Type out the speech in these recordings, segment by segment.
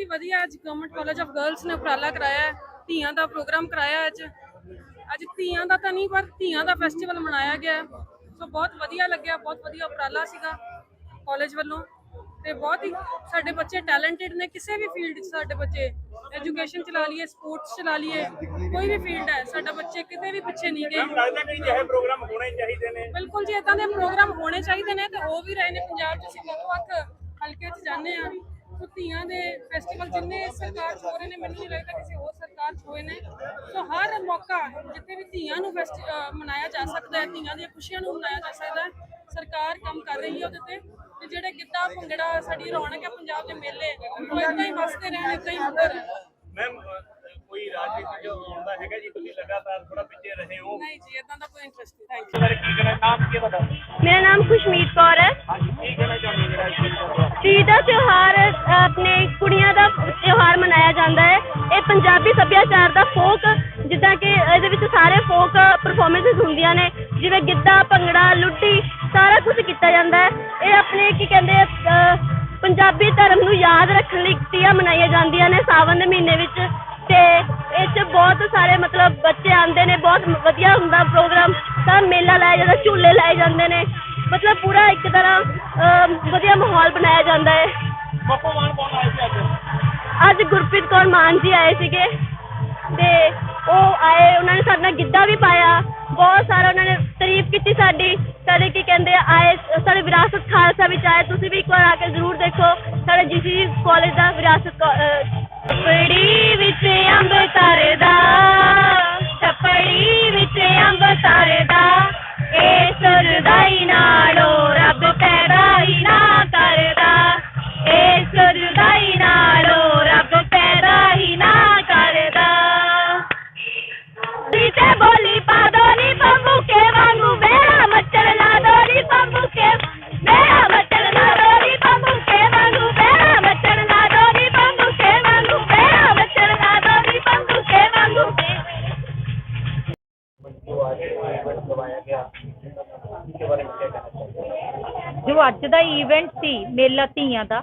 ਹੈ ਅੱਜ government college of girls ਨੇ ਉਪਰਾਲਾ ਕਰਾਇਆ ਹੈ ਧੀਆਂ ਦਾ ਪ੍ਰੋਗਰਾਮ ਕਰਾਇਆ ਅੱਜ। ਅੱਜ ਧੀਆਂ ਦਾ ਤਾਂ ਨਹੀਂ ਪਰ ਧੀਆਂ ਦਾ ਫੈਸਟੀਵਲ ਮਨਾਇਆ ਗਿਆ। ਸੋ ਬਹੁਤ ਵਧੀਆ ਲੱਗਿਆ ਬਹੁਤ ਵਧੀਆ ਉਪਰਾਲਾ ਸੀਗਾ ਕਾਲਜ ਵੱਲੋਂ। ਤੇ ਬਹੁਤ ਹੀ ਸਾਡੇ ਬੱਚੇ ਟੈਲੈਂਟਡ ਨੇ ਕਿਸੇ ਵੀ ਫੀਲਡ 'ਚ ਸਾਡੇ ਬੱਚੇ ਐਜੂਕੇਸ਼ਨ ਚਲਾ ਲਈਏ ਸਪੋਰਟਸ ਚਲਾ ਲਈਏ ਕੋਈ ਵੀ ਫੀਲਡ ਹੈ ਸਾਡਾ ਬੱਚੇ ਕਿਤੇ ਵੀ ਪਿੱਛੇ ਨਹੀਂ ਗਏ। ਲੱਗਦਾ ਕਿ ਜਿਹੇ ਪ੍ਰੋਗਰਾਮ ਹੋਣੇ ਚਾਹੀਦੇ ਨੇ। ਬਿਲਕੁਲ ਜੀ ਇਦਾਂ ਦੇ ਪ੍ਰੋਗਰਾਮ ਹੋਣੇ ਚਾਹੀਦੇ ਨੇ ਤੇ ਹੋ ਵੀ ਰਹੇ ਨੇ ਪੰਜਾਬ 'ਚ। ਅਸੀਂ ਵੱਖ-ਵੱਖ ਹਲਕੇ 'ਚ ਜਾਂਦੇ ਆ ਸੋ ਧੀਆਂ ਦੇ ਫੈਸਟੀਵਲ ਜਿੰਨੇ ਸਰਕਾਰ 'ਚ ਹੋ ਰਹੇ ਨੇ ਮੈਨੂੰ ਨਹੀਂ ਲੱਗਦਾ ਕਿਸੇ ਹੋਰ ਸਰਕਾਰ 'ਚ ਹੋਏ ਨੇ। ਸੋ ਹਰ ਮੌਕਾ ਜਿੱਥੇ ਵੀ ਧੀਆਂ ਨੂੰ ਮਨਾਇਆ ਜਾ ਸਕਦਾ ਹੈ ਧੀਆਂ ਦੀਆਂ ਖੁਸ਼ੀਆਂ ਨੂੰ ਮਨਾਇਆ ਜਾ ਸਕਦਾ ਹੈ ਸਰਕਾਰ ਕੰਮ ਕਰ ਰਹੀ ਹੈ ਉਹਦੇ ਤੇ। ਤੇ ਜਿਹੜੇ ਗਿੱਧਾ ਭੰਗੜਾ ਸਾਡੀ ਰੌਣਕ ਹੈ ਪੰਜਾਬ ਦੇ ਮੇਲੇ ਉਹ ਇਦਾਂ ਹੀ ਵਸਦੇ ਰਹਿਣ ਇਦਾਂ ਹੀ ਹੁੰਦੇ ਰਹਿਣ। ਮੈਮ ਕੋਈ ਰਾਜਨੀਤੀ ਜੋ ਆਉਂਦਾ ਹੈਗਾ ਜੀ ਤੁਸੀਂ ਲਗਾਤਾਰ ਥੋੜਾ ਪਿੱਛੇ ਰਹੇ ਹੋ। ਨਹੀਂ ਜੀ ਇਦਾਂ ਦਾ ਕੋਈ ਇੰਟਰਸਟ ਨਹੀਂ ਥੈਂਕ ਕੀ ਕਹਿਣਾ ਨਾਮ ਕੀ ਤੁਹਾਡਾ? ਮੇਰਾ ਨਾਮ ਖੁਸ਼ਮੀਤ ਕੌਰ ਹੈ। ਹਾਂਜੀ ਕੀ ਕਹਿਣਾ ਚਾਹੁੰਦੇ ਹੋ ਜਿਹੜਾ ਦਾ ਇਹਦੇ ਵਿੱਚ ਸਾਰੇ ਫੋਕ ਪਰਫਾਰਮੈਂਸਸ ਹੁੰਦੀਆਂ ਨੇ ਜਿਵੇਂ ਗਿੱਧਾ ਭੰਗੜਾ ਲੁੱਡੀ ਸਾਰਾ ਕੁਝ ਕੀਤਾ ਜਾਂਦਾ ਹੈ। ਇਹ ਆਪਣੇ ਕੀ ਕਹਿੰਦੇ ਆ, ਪੰਜਾਬੀ ਧਰਮ ਨੂੰ ਯਾਦ ਰੱਖਣ ਲਈ ਤੀਆਂ ਮਨਾਈਆਂ ਜਾਂਦੀਆਂ ਨੇ ਸਾਵਨ ਦੇ ਮਹੀਨੇ ਵਿੱਚ। ਤੇ ਇਹ 'ਚ ਬਹੁਤ ਸਾਰੇ ਮਤਲਬ ਬੱਚੇ ਆਉਂਦੇ ਨੇ ਬਹੁਤ ਵਧੀਆ ਹੁੰਦਾ ਪ੍ਰੋਗਰਾਮ। ਤਾਂ ਮੇਲਾ ਲਾਇਆ ਜਾਂਦਾ ਝੂਲੇ ਲਾਏ ਜਾਂਦੇ ਨੇ। ਮਤਲਬ ਪੂਰਾ ਇੱਕ ਤਰ੍ਹਾਂ ਅਮ, ਵਧੀਆ ਮਾਹੌਲ ਬਣਾਇਆ ਜਾਂਦਾ ਹੈ। ਮੱਕੋ ਮਾਨ ਕੌਣ ਆਏ ਸੀ ਅੱਜ? ਅੱਜ ਗੁਰਪ੍ਰੀਤ ਕੌਰ ਮਾਨ ਜੀ ਆਏ ਸੀਗੇ। ਤੇ ਉਹ ਆਏ ਉਹਨਾਂ ਨੇ ਸਾਡੇ ਨਾਲ ਗਿੱਧਾ ਵੀ ਪਾਇਆ। ਬਹੁਤ ਸਾਰਾ ਉਹਨਾਂ ਨੇ ਤਾਰੀਫ ਕੀਤੀ ਸਾਡੀ। ਸਾਡੇ ਕੀ ਕਹਿੰਦੇ ਆ, ਆਏ ਸਾਡੇ ਵਿਰਾਸਤ ਖਾਲਸਾ ਵਿੱਚ ਆਏ। ਤੁਸੀਂ ਵੀ ਇੱਕ ਵਾਰ ਆ ਕੇ ਜ਼ਰੂਰ ਦੇਖੋ। ਸਾਡੇ ਜੀਸੀ ਕਾਲਜ ਦਾ ਵਿਰਾਸਤ ਛੱਪੜੀ ਵਿੱਚ ਦਾ ਇਵੈਂਟ ਸੀ ਮੇਲਾ ਧੀਆਂ ਦਾ।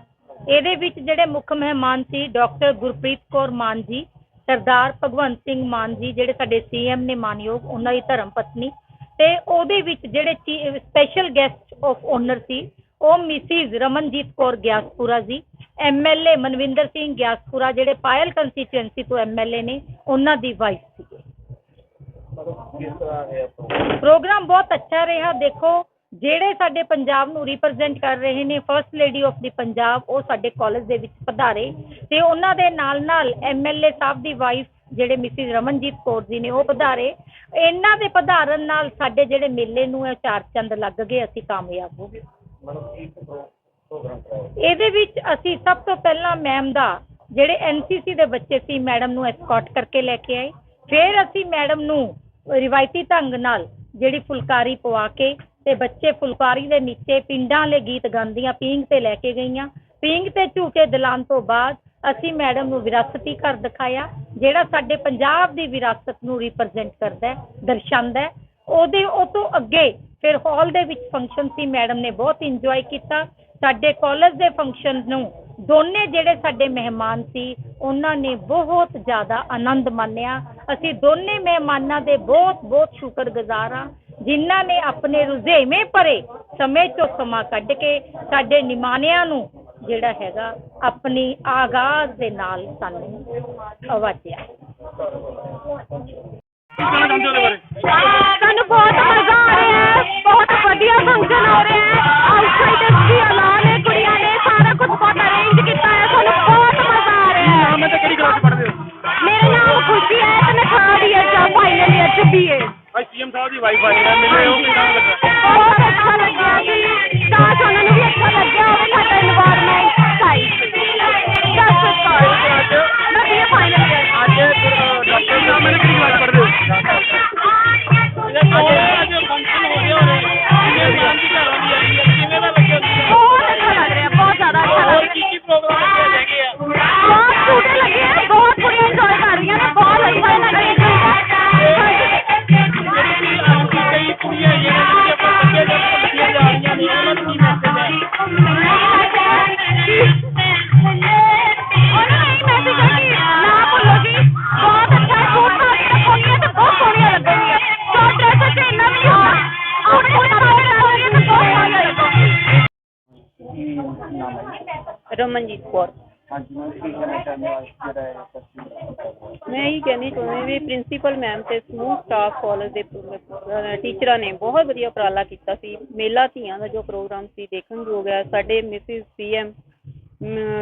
ਇਹਦੇ ਵਿੱਚ ਜਿਹੜੇ ਮੁੱਖ ਮਹਿਮਾਨ ਸੀ ਡਾਕਟਰ ਗੁਰਪ੍ਰੀਤ ਕੌਰ ਮਾਨ ਜੀ ਸਰਦਾਰ ਭਗਵੰਤ ਸਿੰਘ ਮਾਨ ਜੀ ਜਿਹੜੇ ਸਾਡੇ ਸੀਐਮ ਨੇ ਮਾਨਯੋਗ ਉਹਨਾਂ ਦੀ ਧਰਮ ਪਤਨੀ। ਤੇ ਉਹਦੇ ਵਿੱਚ ਜਿਹੜੇ ਸਪੈਸ਼ਲ ਗੈਸਟ ਆਫ ਓਨਰ ਸੀ ਉਹ ਮਿਸਿਸ ਰਮਨਜੀਤ ਕੌਰ ਗਿਆਸਪੁਰਾ ਜੀ ਐਮਐਲਏ ਮਨਵਿੰਦਰ ਸਿੰਘ ਗਿਆਸਪੁਰਾ ਜਿਹੜੇ ਪਾਇਲ ਕੰਸਟੀਚੁਐਂਸੀ ਤੋਂ ਐਮਐਲਏ ਨੇ ਉਹਨਾਂ ਦੀ ਵਾਈਫ ਪ੍ਰੋਗਰਾਮ ਪ੍ਰੋਗਰਾਮ ਬਹੁਤ ਅੱਛਾ ਰਿਹਾ ਦੇਖੋ ਜਿਹੜੇ ਸਾਡੇ ਪੰਜਾਬ ਨੂੰ ਰਿਪਰੈਜ਼ੈਂਟ ਕਰ ਰਹੇ ਨੇ first lady of the Punjab ਉਹ ਸਾਡੇ ਕਾਲਜ ਦੇ ਵਿੱਚ ਪਧਾਰੇ ਤੇ ਉਹਨਾਂ ਦੇ ਨਾਲ ਨਾਲ ਐਮਐਲਏ ਸਾਹਿਬ ਦੀ ਵਾਈਫ ਜਿਹੜੇ ਮਿਸਿਸ ਰਮਨਜੀਤ ਕੌਰ ਜੀ ਨੇ ਉਹ ਪਧਾਰੇ। ਇਹਨਾਂ ਦੇ ਪਧਾਰਨ ਨਾਲ ਸਾਡੇ ਜਿਹੜੇ ਮੇਲੇ ਨੂੰ ਇਹ ਚਾਰ ਚੰਦ ਲੱਗ ਗਏ ਅਸੀਂ ਕਾਮਯਾਬ ਹੋ ਗਏ। ਇਹਦੇ ਵਿੱਚ ਅਸੀਂ ਸਭ ਤੋਂ ਪਹਿਲਾਂ ਮੈਮ ਦਾ ਜਿਹੜੇ ਐਨਸੀਸੀ ਦੇ ਬੱਚੇ ਸੀ ਮੈਡਮ ਨੂੰ ਐਸਕॉर्ट ਕਰਕੇ ਲੈ ਕੇ ਆਏ। ਫਿਰ ਅਸੀਂ ਮੈਡਮ ਨੂੰ ਰਿਵਾਇਤੀ ਢੰਗ ਨਾਲ ਜਿਹੜੀ ਫੁਲਕਾਰੀ ਪਵਾ ਕੇ ਤੇ ਬੱਚੇ ਫੁਲਕਾਰੀ ਦੇ ਨੀਚੇ ਪਿੰਡਾਂ ਵਾਲੇ ਗੀਤ ਗਾਉਂਦੀਆਂ, ਪੀਂਘ ਤੇ ਲੈ ਕੇ ਗਈਆਂ। ਪੀਂਘ ਤੇ ਝੂਟੇ ਦਿਲਾਨ ਤੋਂ ਬਾਅਦ ਅਸੀਂ ਮੈਡਮ ਨੂੰ ਵਿਰਾਸਤੀ ਘਰ ਦਿਖਾਇਆ, ਜਿਹੜਾ ਸਾਡੇ ਪੰਜਾਬ ਦੀ ਵਿਰਾਸਤ ਨੂੰ ਰਿਪਰੈਜ਼ੈਂਟ ਕਰਦਾ ਦਰਸਾਉਂਦਾ ਉਹਦੇ, ਉਹ ਤੋਂ ਅੱਗੇ ਫਿਰ ਹਾਲ ਦੇ ਵਿੱਚ ਫੰਕਸ਼ਨ ਸੀ, ਮੈਡਮ ਨੇ ਬਹੁਤ ਇੰਜੋਏ ਕੀਤਾ। ਸਾਡੇ ਕਾਲਜ ਦੇ ਫੰਕਸ਼ਨ ਨੂੰ ਦੋਨੇ ਜਿਹੜੇ ਸਾਡੇ ਮਹਿਮਾਨ ਸੀ, ਉਹਨਾਂ ਨੇ ਬਹੁਤ ਜ਼ਿਆਦਾ ਆਨੰਦ ਮਾਣਿਆ। ਅਸੀਂ ਦੋਨੇ ਮਹਿਮਾਨਾਂ ਦੇ ਬਹੁਤ ਬਹੁਤ ਸ਼ੁਕਰਗੁਜ਼ਾਰ ਹਾਂ। ਜਿਨ੍ਹਾਂ ਨੇ ਆਪਣੇ ਰੁਝੇਵੇਂ ਭਰੇ ਸਮੇਂ ਚੋਂ ਸਮਾਂ ਕੱਢ ਕੇ ਸਾਡੇ ਨਿਮਾਣਿਆਂ ਨੂੰ ਜਿਹੜਾ ਹੈਗਾ ਆਪਣੀ ਆਗਾਜ਼ ਦੇ ਨਾਲ ਸਾਨੂੰ ਆਵਾਜ਼ਿਆ ਸਾਨੂੰ ਬਹੁਤ ਮਜ਼ਾ ਆ ਰਿਹਾ ਹੈ ਬਹੁਤ ਵਧੀਆ ਫੰਕਸ਼ਨ ਹੋ ਰਿਹਾ ਹੈ। ਦੀ ਵਾਈਫ ਆਈ ਹੈ ਮਿਲੇ ਹੋ ਕਿੰਨਾ ਲੱਗਾ ਕੌਰ। ਹਾਂਜੀ ਮੈਂ ਕੀ ਕਹਿਣਾ ਚਾਹੁੰਦਾ ਹਾਂ ਜਿਹੜਾ ਇਹ ਫੈਸਟੀਵਲ ਮੈਂ ਇਹੀ ਕਹਿਣੀ ਚਾਹੁੰਦੀ ਵੀ ਪ੍ਰਿੰਸੀਪਲ ਮੈਮ ਤੇ ਸਮੂਹ ਸਟਾਫ ਕਾਲਜ ਦੇ ਅਹ, ਟੀਚਰਾਂ ਨੇ ਬਹੁਤ ਵਧੀਆ ਉਪਰਾਲਾ ਕੀਤਾ ਸੀ। ਮੇਲਾ ਧੀਆਂ ਦਾ ਜੋ ਪ੍ਰੋਗਰਾਮ ਸੀ ਦੇਖਣਯੋਗ ਹੈ। ਸਾਡੇ Mrs CM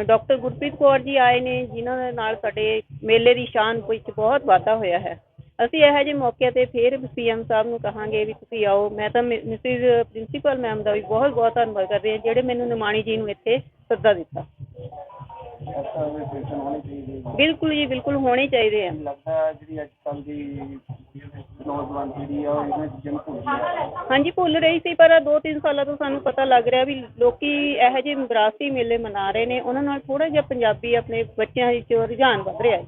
doctor Gurpreet Kaur ji ਆਏ ਨੇ ਜਿਨ੍ਹਾਂ ਦੇ ਨਾਲ ਸਾਡੇ ਮੇਲੇ ਦੀ ਸ਼ਾਨ ਵਿੱਚ ਬਹੁਤ ਵਾਧਾ ਹੋਇਆ ਹੈ। ਅਸੀਂ ਇਹੋ ਜਿਹੇ ਮੌਕੇ ਤੇ ਫਿਰ ਸੀਐਮ ਸਾਹਿਬ ਨੂੰ ਕਹਾਂਗੇ ਵੀ ਤੁਸੀਂ ਆਓ। ਮੈਂ ਤਾਂ ਮਿਸਿਸ ਪ੍ਰਿੰਸੀਪਲ ਮੈਮ ਦਾ ਵੀ ਬਹੁਤ ਬਹੁਤ ਧੰਨਵਾਦ ਕਰਦੀ ਹਾਂ ਜਿਹੜੇ ਮੈਨੂੰ ਨਿਮਾਣੀ ਜੀ ਨੂੰ ਇੱਥੇ ਸੱਦਾ ਦਿੱਤਾ। ਬਿਲਕੁਲ ਜੀ ਬਿਲਕੁਲ ਹੋਣੇ ਚਾਹੀਦੇ ਆ। ਮੈਨੂੰ ਲੱਗਦਾ ਹੈ ਜਿਹੜੀ ਅੱਜ ਕੱਲ੍ਹ ਦੀ ਨੌਜਵਾਨ ਪੀੜ੍ਹੀ ਆ ਉਹ ਇਹਨਾਂ ਚੀਜ਼ਾਂ ਨੂੰ ਭੁੱਲ ਗਈ ਹੈ। ਹਾਂਜੀ ਭੁੱਲ ਰਹੀ ਸੀ ਪਰ ਦੋ ਤਿੰਨ ਸਾਲਾਂ ਤੋਂ ਸਾਨੂੰ ਪਤਾ ਲੱਗ ਰਿਹਾ ਵੀ ਲੋਕੀ ਇਹੋ ਜਿਹੇ ਵਿਰਾਸਤੀ ਮੇਲੇ ਮਨਾ ਰਹੇ ਨੇ। ਉਹਨਾਂ ਨਾਲ ਥੋੜਾ ਜਿਹਾ ਪੰਜਾਬੀ ਆਪਣੇ ਬੱਚਿਆਂ ਵਿੱਚ ਰੁਝਾਨ ਵੱਧ ਰਿਹਾ ਹੈ।